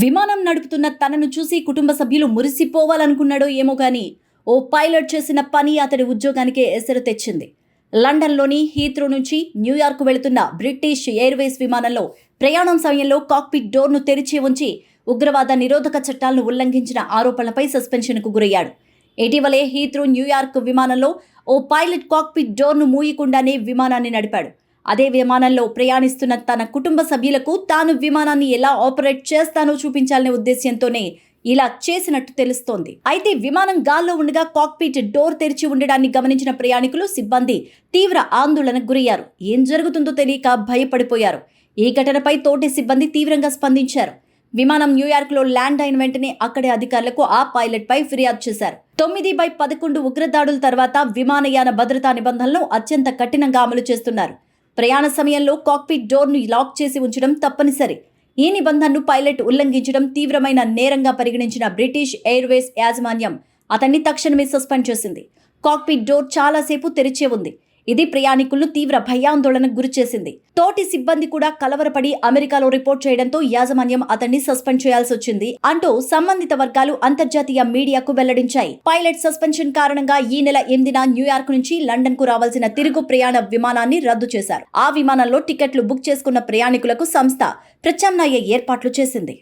విమానం నడుపుతున్న తనను చూసి కుటుంబ సభ్యులు మురిసిపోవాలనుకున్నాడో ఏమో కానీ ఓ పైలట్ చేసిన పని అతడి ఉద్యోగానికే ఎసరు తెచ్చింది. లండన్లోని హీత్రో నుంచి న్యూయార్క్ వెళుతున్న బ్రిటిష్ ఎయిర్వేస్ విమానంలో ప్రయాణం సమయంలో కాక్పిట్ డోర్ను తెరిచి ఉంచి ఉగ్రవాద నిరోధక చట్టాలను ఉల్లంఘించిన ఆరోపణలపై సస్పెన్షన్కు గురయ్యాడు. ఇటీవలే హీత్రో న్యూయార్క్ విమానంలో ఓ పైలట్ కాక్పిట్ డోర్ను మూయకుండానే విమానాన్ని నడిపాడు. అదే విమానంలో ప్రయాణిస్తున్న తన కుటుంబ సభ్యులకు తాను విమానాన్ని ఎలా ఆపరేట్ చేస్తానో చూపించాలనే ఉద్దేశ్యంతోనే ఇలా చేసినట్టు తెలుస్తోంది. అయితే విమానం గాల్లో ఉండగా కాక్పీట్ డోర్ తెరిచి ఉండడాన్ని గమనించిన ప్రయాణికులు సిబ్బంది తీవ్ర ఆందోళనకు గురయ్యారు. ఏం జరుగుతుందో తెలియక భయపడిపోయారు. ఈ ఘటనపై తోటి సిబ్బంది తీవ్రంగా స్పందించారు. విమానం న్యూయార్క్లో ల్యాండ్ అయిన వెంటనే అక్కడి అధికారులకు ఆ పైలట్పై ఫిర్యాదు చేశారు. తొమ్మిది బై పదకొండు ఉగ్రదాడుల తర్వాత విమానయాన భద్రతా నిబంధనలను అత్యంత కఠినంగా అమలు చేస్తున్నారు. ప్రయాణ సమయంలో కాక్పిట్ డోర్ను లాక్ చేసి ఉంచడం తప్పనిసరి. ఈ నిబంధనను పైలట్ ఉల్లంఘించడం తీవ్రమైన నేరంగా పరిగణించిన బ్రిటిష్ ఎయిర్వేస్ యాజమాన్యం అతన్ని తక్షణమే సస్పెండ్ చేసింది. కాక్పిట్ డోర్ చాలాసేపు తెరిచే ఉంది. ఇది ప్రయాణికులను తీవ్ర భయాందోళనకు గురిచేసింది తోటి సిబ్బంది కూడా కలవరపడి అమెరికాలో రిపోర్ట్ చేయడంతో యాజమాన్యం అతన్ని సస్పెండ్ చేయాల్సి వచ్చింది అంటూ సంబంధిత వర్గాలు అంతర్జాతీయ మీడియాకు వెల్లడించాయి. పైలట్ సస్పెన్షన్ కారణంగా ఈ నెల ఎనిమిదిన న్యూయార్క్ నుంచి లండన్కు రావాల్సిన తిరుగు ప్రయాణ విమానాన్ని రద్దు చేశారు. ఆ విమానంలో టికెట్లు బుక్ చేసుకున్న ప్రయాణికులకు సంస్థ ప్రత్యామ్నాయ ఏర్పాట్లు చేసింది.